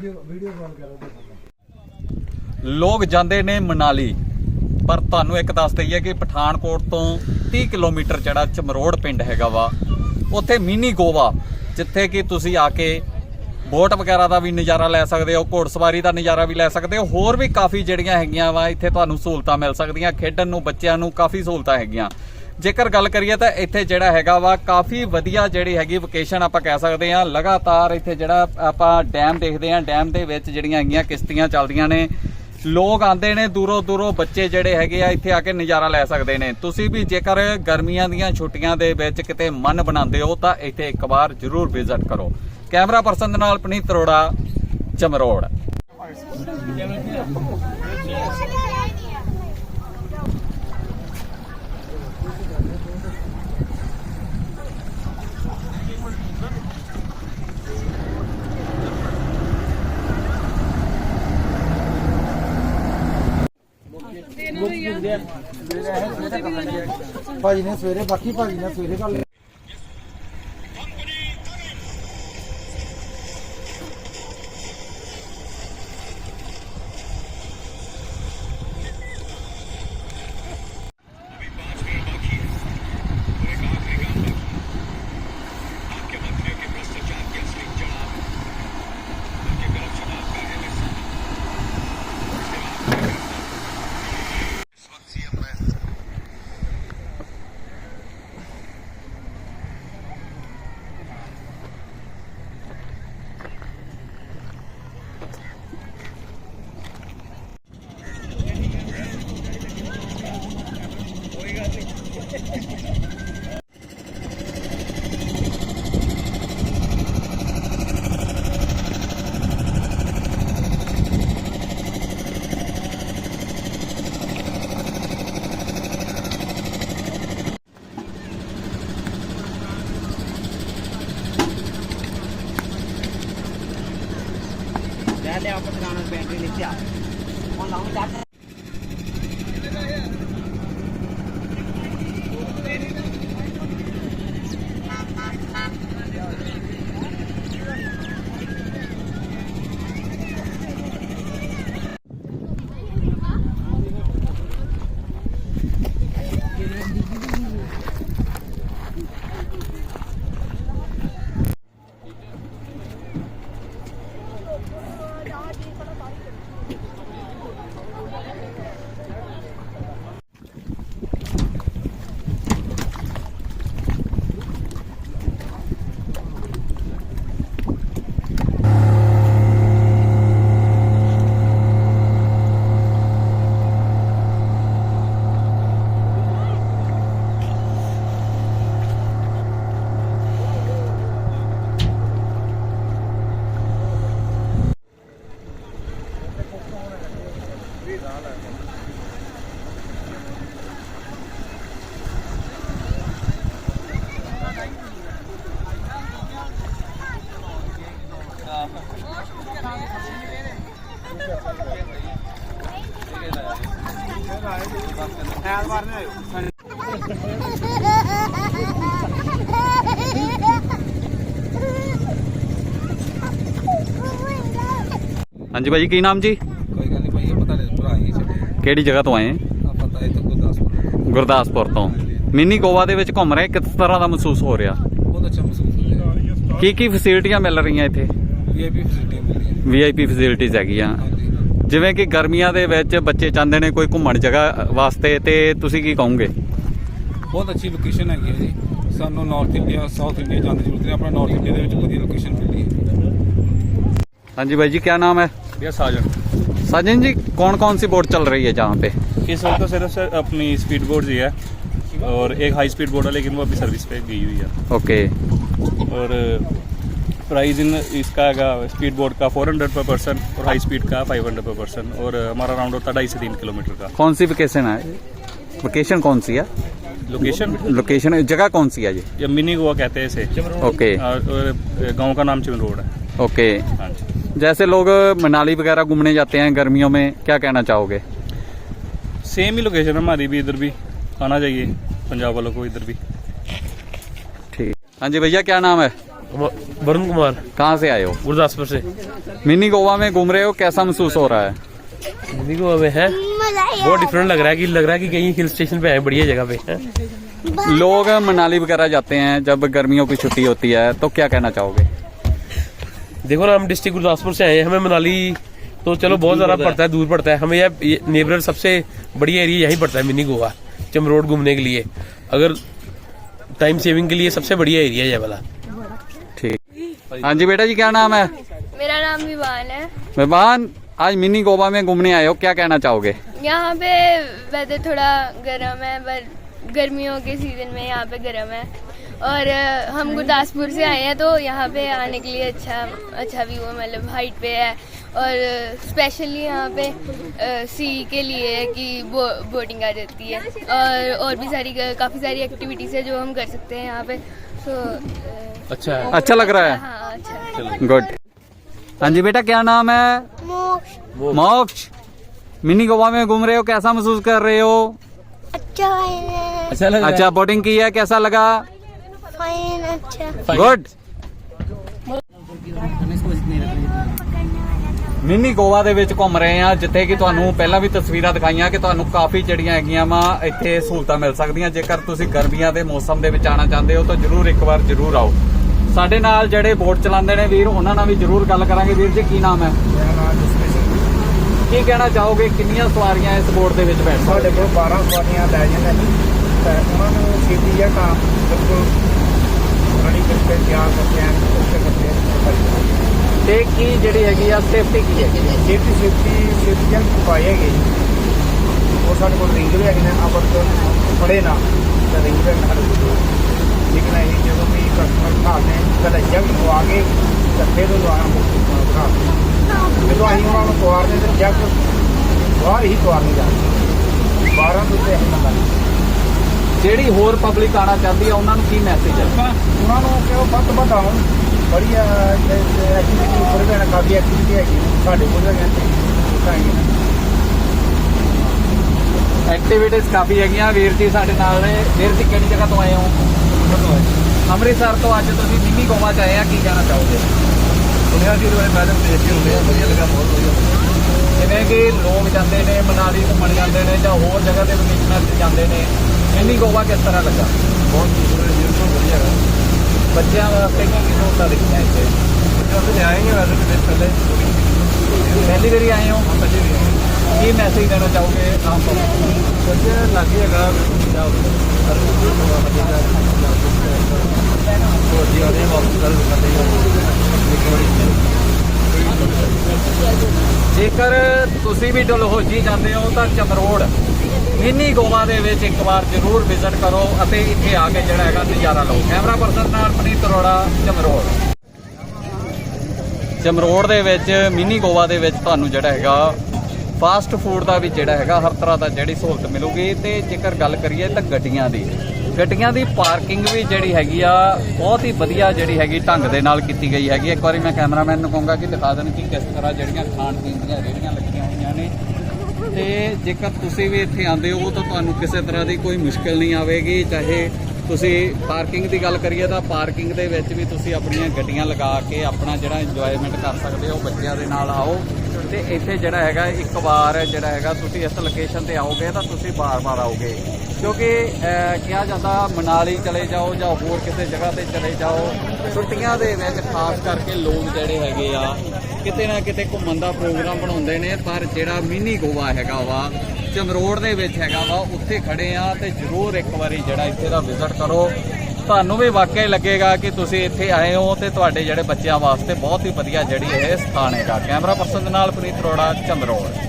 Video video call ਕਰੋ ਲੋਕ ਜਾਂਦੇ ਨੇ ਮਨਾਲੀ, ਪਰ ਤੁਹਾਨੂੰ ਇੱਕ ਦੱਸ ਦਈਏ ਕਿ ਪਠਾਨਕੋਟ ਤੋਂ 30 ਕਿਲੋਮੀਟਰ ਜਿਹੜਾ ਚਮਰੋੜ ਪਿੰਡ ਹੈਗਾ ਵਾ, ਉੱਥੇ ਮਿਨੀ ਗੋਵਾ, ਜਿੱਥੇ ਕਿ ਤੁਸੀਂ ਆ ਕੇ ਬੋਟ ਵਗੈਰਾ ਦਾ ਵੀ ਨਜ਼ਾਰਾ ਲੈ ਸਕਦੇ ਹੋ, ਘੋੜਸਵਾਰੀ ਦਾ ਨਜ਼ਾਰਾ ਵੀ ਲੈ ਸਕਦੇ ਹੋ, ਹੋਰ ਵੀ ਕਾਫੀ ਜਿਹੜੀਆਂ ਹੈਗੀਆਂ ਵਾ, ਇੱਥੇ ਤੁਹਾਨੂੰ ਸਹੂਲਤਾਂ ਮਿਲ ਸਕਦੀਆਂ, ਖੇਡਣ ਨੂੰ, ਬੱਚਿਆਂ ਨੂੰ ਕਾਫੀ ਸਹੂਲਤਾਂ ਹੈਗੀਆਂ। ਜੇਕਰ ਗੱਲ ਕਰੀਏ ਤਾਂ ਇੱਥੇ ਜਿਹੜਾ ਹੈਗਾ ਵਾ, ਕਾਫੀ ਵਧੀਆ ਜਿਹੜੀ ਹੈਗੀ ਵੋਕੇਸ਼ਨ ਆਪਾਂ ਕਹਿ ਸਕਦੇ ਹਾਂ। ਲਗਾਤਾਰ ਇੱਥੇ ਜਿਹੜਾ ਆਪਾਂ ਡੈਮ ਦੇਖਦੇ ਹਾਂ ਡੈਮ ਦੇ ਵਿੱਚ ਜਿਹੜੀਆਂ ਹੈਗੀਆਂ ਕਿਸ਼ਤੀਆਂ ਚੱਲਦੀਆਂ ਨੇ। ਲੋਕ ਆਉਂਦੇ ਨੇ, ਦੂਰੋਂ ਦੂਰੋਂ ਬੱਚੇ ਜਿਹੜੇ ਹੈਗੇ ਆ ਇੱਥੇ ਆ ਕੇ ਨਜ਼ਾਰਾ ਲੈ ਸਕਦੇ ਨੇ। ਤੁਸੀਂ ਵੀ ਜੇਕਰ ਗਰਮੀਆਂ ਦੀਆਂ ਛੁੱਟੀਆਂ ਦੇ ਵਿੱਚ ਕਿਤੇ ਮਨ ਬਣਾਉਂਦੇ ਹੋ, ਤਾਂ ਇੱਥੇ ਇੱਕ ਵਾਰ ਜ਼ਰੂਰ ਵਿਜ਼ਿਟ ਕਰੋ। ਕੈਮਰਾ ਪਰਸਨ ਦੇ ਨਾਲ ਪਨੀਤ ਅਰੋੜਾ, ਚਮਰੋੜ। ਭਾਜੀ ਨੇ ਸਵੇਰੇ ਬਾਕੀ ਭਾਜੀ ਨੇ ਸਵੇਰੇ ਕਰ ਲਿਆ ਲੈ ਲੈ ਆਪਾਂ ਦੁਕਾਨ ਬੈਟਰੀ ਨੀਚੇ ਆ। ਉਹ ਹਾਂਜੀ ਭਾਜੀ ਕੀ ਨਾਮ ਜੀ? ਕੋਈ ਗੱਲ ਨਹੀਂ ਭਾਈ ਇਹ ਪਤਾ ਨਹੀਂ ਭਰਾ ਹੀ ਛੱਡੇ। ਕਿਹੜੀ ਜਗ੍ਹਾ ਤੋਂ ਆਏ ਆ ਪਤਾ ਇਹ ਤਾਂ ਗੁਰਦਾਸਪੁਰ ਗੁਰਦਾਸਪੁਰ ਤੋਂ। ਮਿਨੀ ਗੋਵਾ ਦੇ ਵਿੱਚ ਘੁੰਮ ਰਹੇ ਕਿਸ ਤਰ੍ਹਾਂ ਦਾ ਮਹਿਸੂਸ ਹੋ ਰਿਹਾ? ਬਹੁਤ ਅੱਛਾ ਮਹਿਸੂਸ ਹੋ ਰਿਹਾ। ਕੀ ਕੀ ਫੈਸਿਲਿਟੀਆਂ ਮਿਲ ਰਹੀਆਂ ਇੱਥੇ? ਵੀਆਈਪੀ ਫੈਸਿਲਿਟੀ ਮਿਲ ਰਹੀ ਹੈ ਵੀਆਈਪੀ ਫੈਸਿਲਿਟੀਆਂ ਹੈਗੀਆਂ। ਜਿਵੇਂ ਕਿ ਗਰਮੀਆਂ ਦੇ ਵਿੱਚ ਬੱਚੇ ਚਾਹੁੰਦੇ ਨੇ ਕੋਈ ਘੁੰਮਣ ਜਗ੍ਹਾ ਵਾਸਤੇ ਤੇ ਤੁਸੀਂ ਕੀ ਕਹੋਗੇ ਬਹੁਤ ਅੱਛੀ ਲੋਕੇਸ਼ਨ ਹੈਗੀ ਹੈ ਜੀ ਸਾਨੂੰ ਨਾਰਥ ਇੰਡੀਆ ਸਾਊਥ ਇੰਡੀਆ ਜਾਣ ਦੀ ਜ਼ਰੂਰਤ ਨਹੀਂ ਆਪਣਾ ਨਾਰਥ ਇੰਡੀਆ ਦੇ ਵਿੱਚ ਵਧੀਆ ਲੋਕੇਸ਼ਨ ਮਿਲਦੀ ਹੈ ਹਾਂਜੀ भाई जी क्या नाम है भैया साजन साजन जी कौन कौन सी बोट चल रही है जहाँ पे इस वक्त तो सिर्फ सर अपनी स्पीड बोर्ड ही है और एक हाई स्पीड बोर्ड है लेकिन वो अभी सर्विस पे गई हुई है ओके और प्राइस इन इसका का स्पीड बोर्ड का 400 पर पर्सन और हाई स्पीड का 500 पर पर्सन और हमारा राउंड होता है ढाई से तीन किलोमीटर का। कौन सी वेकेशन है? वेकेशन कौन सी है? लोकेशन लोकेशन जगह कौन सी है जी ये मिनी गोवा कहते हैं इसे। ओके। गाँव का नाम चिमन रोड है। ओके। हाँ जैसे लोग मनाली वगैरह घूमने जाते हैं गर्मियों में क्या कहना चाहोगे? सेम ही लोकेशन है हमारी भी इधर भी। आना चाहिए पंजाब वालों को इधर भी। ठीक। हाँ जी भैया क्या नाम है? वरुण कुमार। कहाँ से आए हो? गुरदासपुर से। मिनी गोवा में घूम रहे हो? कैसा महसूस हो रहा है? मिनी गोवा में है। बहुत डिफरेंट लग रहा है कि लग रहा है कि कहीं हिल स्टेशन पे आए बढ़िया जगह पे हैं। लोग मनाली वगैरह जाते हैं जब गर्मियों की छुट्टी होती है तो क्या कहना चाहोगे? देखो ना हम डिस्ट्रिक्ट गुरदासपुर से आए हैं हमें मनाली तो चलो बहुत ज़्यादा पड़ता है। दूर पड़ता है। हमें यह नेबर सबसे बढ़िया एरिया यही पड़ता है मिनी गोवा चमरोड घूमने के लिए। अगर टाइम सेविंग के लिए सबसे बढ़िया एरिया है ये वाला। हाँ जी बेटा जी क्या नाम है? मेरा नाम विवान है। मेहमान आज मिनी गोवा में घूमने आए हो क्या कहना चाहोगे? यहाँ पे वेदर थोड़ा गर्म है पर गर्मियों के सीज़न में यहाँ पे गर्म है। और हम गुरदासपुर से आए हैं तो यहाँ पे आने के लिए अच्छा अच्छा व्यू है मतलब हाइट पे है। और स्पेशली यहाँ पे सी के लिए है कि बो, बोटिंग आ जाती है। और और भी सारी काफ़ी सारी एक्टिविटीज़ है जो हम कर सकते हैं यहाँ पे। तो अच्छा अच्छा लग रहा है? हाँ। अच्छा गुड हाँ जी बेटा क्या नाम है मोक्ष मिनी गोवा में घूम रहे हो कैसा महसूस कर रहे हो अच्छा लग अच्छा बोटिंग की है कैसा लगा अच्छा ਗੁੱਡ ਮਿੰਨੀ ਗੋਵਾ ਦੇ ਵਿੱਚ ਘੁੰਮ ਰਹੇ ਆ ਜਿੱਥੇ ਕਿ ਤੁਹਾਨੂੰ ਪਹਿਲਾਂ ਵੀ ਤਸਵੀਰਾਂ ਦਿਖਾਈਆਂ ਕਿ ਤੁਹਾਨੂੰ ਕਾਫੀ ਜਿਹੜੀਆਂ ਹੈਗੀਆਂ ਵਾ ਇੱਥੇ ਸਹੂਲਤਾਂ ਮਿਲ ਸਕਦੀਆਂ ਜੇਕਰ ਤੁਸੀਂ ਗਰਮੀਆਂ ਦੇ ਮੌਸਮ ਦੇ ਵਿੱਚ ਆਣਾ ਚਾਹੁੰਦੇ ਹੋ ਤਾਂ ਜਰੂਰ ਇੱਕ ਵਾਰ ਜਰੂਰ ਆਓ ਸਾਡੇ ਨਾਲ ਜਿਹੜੇ ਬੋਟ ਚਲਾਉਂਦੇ ਨੇ ਵੀਰ ਉਹਨਾਂ ਨਾਲ ਵੀ ਜਰੂਰ ਗੱਲ ਕਰਾਂਗੇ। ਵੀਰ ਜੀ ਕੀ ਨਾਮ ਹੈ? ਮੇਰਾ ਨਾਮ ਜਸਪ੍ਰੀਤ ਸਿੰਘ ਕੀ ਕਹਿਣਾ ਚਾਹੋਗੇ ਕਿੰਨੀਆਂ ਸਵਾਰੀਆਂ ਇਸ ਬੋਟ ਦੇ ਵਿੱਚ ਬੈਠ ਸਾਡੇ ਕੋਲ 12 ਸਵਾਰੀਆਂ ਲੈ ਜਾਂਦੇ ਨੇ। ਤੇ ਉਹਨਾਂ ਨੂੰ ਸੇਫਟੀ ਹੈ ਤਾਂ ਬਿਲਕੁਲ ਰਣੀ ਕਰਕੇ ਤਿਆਰ ਕਰਦੇ ਹਨ ਉੱਥੇ ਕਰਦੇ ਹਨ ਤੇ ਕੀ ਜਿਹੜੀ ਹੈਗੀ ਆ ਸੇਫਟੀ ਕੀ ਹੈਗੀ? ਹੈ ਸੇਫਟੀ ਸੇਫਟੀ ਸੇਫਟੀ ਜਨ ਪਾਏ ਹੈਗੇ ਜੀ। ਉਹ ਸਾਡੇ ਕੋਲ ਰਿੰਗ ਵੀ ਹੈਗੇ ਨੇ ਆਪਰ ਤੋਂ ਫੜੇ ਨਾ ਤੇ ਰਿੰਗ ਵੀ ਕੋਲ ਲੇਕਿਨ ਇਹ ਜਦੋਂ ਵੀ ਕਸਟਮਰ ਖਾਣੇ ਪਹਿਲਾਂ ਜਗ ਲਵਾ ਕੇ ਤੇ ਫਿਰ ਉਹ ਲਵਾਉਣਾ ਮੁਕਤ ਬਣਾ ਜਦੋਂ ਅਸੀਂ ਉਹਨਾਂ ਨੂੰ ਤਵਾਰਦੇ ਤੇ ਜਗ ਬਾਹਰ ਹੀ ਤਵਾਰਨੀ ਜਾਂਦੀ 12 ਤੋਂ ਤੇ ਅਸੀਂ ਮੰਗਾਂਗੇ ਜਿਹੜੀ ਹੋਰ ਪਬਲਿਕ ਆਣਾ ਚਾਹੁੰਦੀ ਹੈ ਉਹਨਾਂ ਨੂੰ ਕੀ ਮੈਸੇਜ ਹੈ ਉਹਨਾਂ ਨੂੰ ਕਿ ਉਹ ਵੱਧ ਵੱਧ ਆਉਣ। ਬੜੀਆ ਐਕਟੀਵਿਟੀ ਉੱਪਰ ਵੀ ਕਾਫੀ ਐਕਟੀਵਿਟੀ ਹੈਗੀ ਸਾਡੇ ਕੋਲ ਹੈਗੇ ਐਕਟੀਵਿਟੀਜ਼ ਕਾਫੀ ਹੈਗੀਆਂ। ਵੀਰ ਜੀ ਸਾਡੇ ਨਾਲ ਨੇ। ਵੀਰ ਜੀ ਕਿਹੜੀ ਜਗ੍ਹਾ ਤੋਂ ਆਏ ਹੋ? ਅੰਮ੍ਰਿਤਸਰ ਤੋਂ ਅੱਜ ਤੁਸੀਂ ਮਿੰਨੀ ਗੋਵਾ ਚ ਆਏ ਆ ਕੀ ਕਹਿਣਾ ਚਾਹੋਗੇ? ਸੁਣਿਆ ਸੀ ਉਹਦੇ ਮੈਡਮ ਦੇਖ ਕੇ ਹੁੰਦੇ ਆ ਵਧੀਆ ਲੱਗਾ ਬਹੁਤ ਵਧੀਆ। ਜਿਵੇਂ ਕਿ ਲੋਕ ਜਾਂਦੇ ਨੇ ਮਨਾਲੀ ਘੁੰਮਣ ਜਾਂਦੇ ਨੇ ਜਾਂ ਹੋਰ ਜਗ੍ਹਾ ਤੇ ਵਕੇਸ਼ਨਾਂ ਤੇ ਜਾਂਦੇ ਨੇ ਮਿੰਨੀ ਗੋਵਾ ਕਿਸ ਤਰ੍ਹਾਂ ਲੱਗਾ? ਬਹੁਤ ਦੂਰ ਬਿਲਕੁਲ ਵਧੀਆ ਹੈ। ਬੱਚਿਆਂ ਵਾਸਤੇ ਕੀ ਕੀ ਸਹੂਲਤਾਂ ਦਿੱਤੀਆਂ ਇੱਥੇ? ਜਦੋਂ ਤੇ ਆਏਗੇ ਵੈਸੇ ਤੇ ਪਹਿਲੇ। ਪਹਿਲੀ ਵਾਰੀ ਆਏ ਹੋ? ਪਹਿਲੇ ਵੀ ਕੀ ਮੈਸੇਜ ਦੇਣਾ ਚਾਹੋਗੇ ਆਮ ਪਬਲਿਕ ਬੱਚੇ ਲੱਗੇ ਹੈਗਾ ਪੰਜਾਬ ਕੋਈ ਨੂੰ ਵਧੀਆ ਜੀ ਆਦੇ ਵਾਪਸ ਕਰਦੇ ਇੱਕ ਜੇਕਰ ਤੁਸੀਂ ਵੀ ਡਲਹੌਜੀ ਜਾਂਦੇ ਹੋ ਤਾਂ ਚਮਰੋੜ ਮਿੰਨੀ ਗੋਵਾ ਦੇ ਵਿੱਚ ਇੱਕ ਵਾਰ ਜ਼ਰੂਰ ਵਿਜ਼ਿਟ ਕਰੋ ਅਤੇ ਇੱਥੇ ਆ ਕੇ ਜਿਹੜਾ ਹੈਗਾ ਨਜ਼ਾਰਾ ਲਓ। ਕੈਮਰਾ ਪਰਸਨ ਨਾਲ ਪਨੀਤ ਅਰੋੜਾ ਚਮਰੋੜ ਚਮਰੋੜ ਦੇ ਵਿੱਚ, ਮਿੰਨੀ ਗੋਆ ਦੇ ਵਿੱਚ ਤੁਹਾਨੂੰ ਜਿਹੜਾ ਹੈਗਾ ਫਾਸਟ ਫੂਡ ਦਾ ਵੀ ਜਿਹੜਾ ਹੈਗਾ ਹਰ ਤਰ੍ਹਾਂ ਦਾ ਜਿਹੜੀ ਸਹੂਲਤ ਮਿਲੂਗੀ ਤੇ ਜੇਕਰ ਗੱਲ ਕਰੀਏ ਤਾਂ ਗੱਡੀਆਂ ਦੀ ਗੱਡੀਆਂ ਦੀ ਪਾਰਕਿੰਗ ਵੀ ਜਿਹੜੀ ਹੈਗੀ ਆ, ਬਹੁਤ ਹੀ ਵਧੀਆ ਜਿਹੜੀ ਹੈਗੀ ਢੰਗ ਦੇ ਨਾਲ ਕੀਤੀ ਗਈ ਹੈਗੀ। ਇੱਕ ਵਾਰੀ ਮੈਂ ਕੈਮਰਾਮੈਨ ਨੂੰ ਕਹੂੰਗਾ ਕਿ ਦਿਖਾ ਦੇਣ ਕਿ ਕਿਸ ਤਰ੍ਹਾਂ ਜਿਹੜੀਆਂ ਖਾਣ ਪੀਣ ਦੀਆਂ ਰੇਹੜੀਆਂ ਲੱਗੀਆਂ ਹੋਈਆਂ ਨੇ। ਤੇ ਜੇਕਰ ਤੁਸੀਂ ਵੀ ਇੱਥੇ ਆਉਂਦੇ ਹੋ, ਤਾਂ ਤੁਹਾਨੂੰ ਕਿਸੇ ਤਰ੍ਹਾਂ ਦੀ ਕੋਈ ਮੁਸ਼ਕਲ ਨਹੀਂ ਆਵੇਗੀ, ਚਾਹੇ ਤੁਸੀਂ ਪਾਰਕਿੰਗ ਦੀ ਗੱਲ ਕਰੀਏ ਤਾਂ ਪਾਰਕਿੰਗ ਦੇ ਵਿੱਚ ਵੀ ਤੁਸੀਂ ਆਪਣੀਆਂ ਗੱਡੀਆਂ ਲਗਾ ਕੇ ਆਪਣਾ ਜਿਹੜਾ ਇੰਜੋਇਮੈਂਟ ਕਰ ਸਕਦੇ ਹੋ ਬੱਚਿਆਂ ਦੇ ਨਾਲ ਆਓ। ਤੇ ਇੱਥੇ ਜਿਹੜਾ ਹੈਗਾ, ਇੱਕ ਵਾਰ ਜਿਹੜਾ ਹੈਗਾ, ਤੁਸੀਂ ਇਸ ਲੋਕੇਸ਼ਨ ਤੇ ਆਓਗੇ ਤਾਂ ਤੁਸੀਂ ਬਾਰ-ਬਾਰ ਆਓਗੇ। ਕਿਉਂਕਿ ਕਿਹਾ ਜਾਂਦਾ ਮਨਾਲੀ ਚਲੇ ਜਾਓ ਜਾਂ ਹੋਰ ਕਿਸੇ ਜਗ੍ਹਾ ਤੇ ਚਲੇ ਜਾਓ, ਛੁੱਟੀਆਂ ਦੇ ਵਿੱਚ ਖਾਸ ਕਰਕੇ ਲੋਕ ਜਿਹੜੇ ਹੈਗੇ ਆ ਕਿਤੇ ਨਾ ਕਿਤੇ ਘੁੰਮਣ ਦਾ ਪ੍ਰੋਗਰਾਮ ਬਣਾਉਂਦੇ ਨੇ, ਪਰ ਜਿਹੜਾ ਮਿਨੀ ਗੋਆ ਹੈਗਾ ਵਾ, ਚਮਰੋੜ ਦੇ ਵਿੱਚ ਹੈਗਾ ਵਾ, ਉੱਥੇ ਖੜੇ ਆ ਤੇ ਜ਼ਰੂਰ ਇੱਕ ਵਾਰੀ ਜਿਹੜਾ ਇੱਥੇ ਦਾ ਵਿਜ਼ਿਟ ਕਰੋ। ਤੁਹਾਨੂੰ ਵੀ ਵਾਕਿਆ ਹੀ ਲੱਗੇਗਾ ਕਿ ਤੁਸੀਂ ਇੱਥੇ ਆਏ ਹੋ ਤੇ ਤੁਹਾਡੇ ਜਿਹੜੇ ਬੱਚਿਆਂ ਵਾਸਤੇ ਬਹੁਤ ਹੀ ਵਧੀਆ ਜਿਹੜੀ ਇਹ ਸਥਾਨ ਹੈਗਾ। ਕੈਮਰਾ ਪਰਸਨ ਦੇ ਨਾਲ ਪੁਨੀਤ ਅਰੋੜਾ, ਚਮਰੋੜ।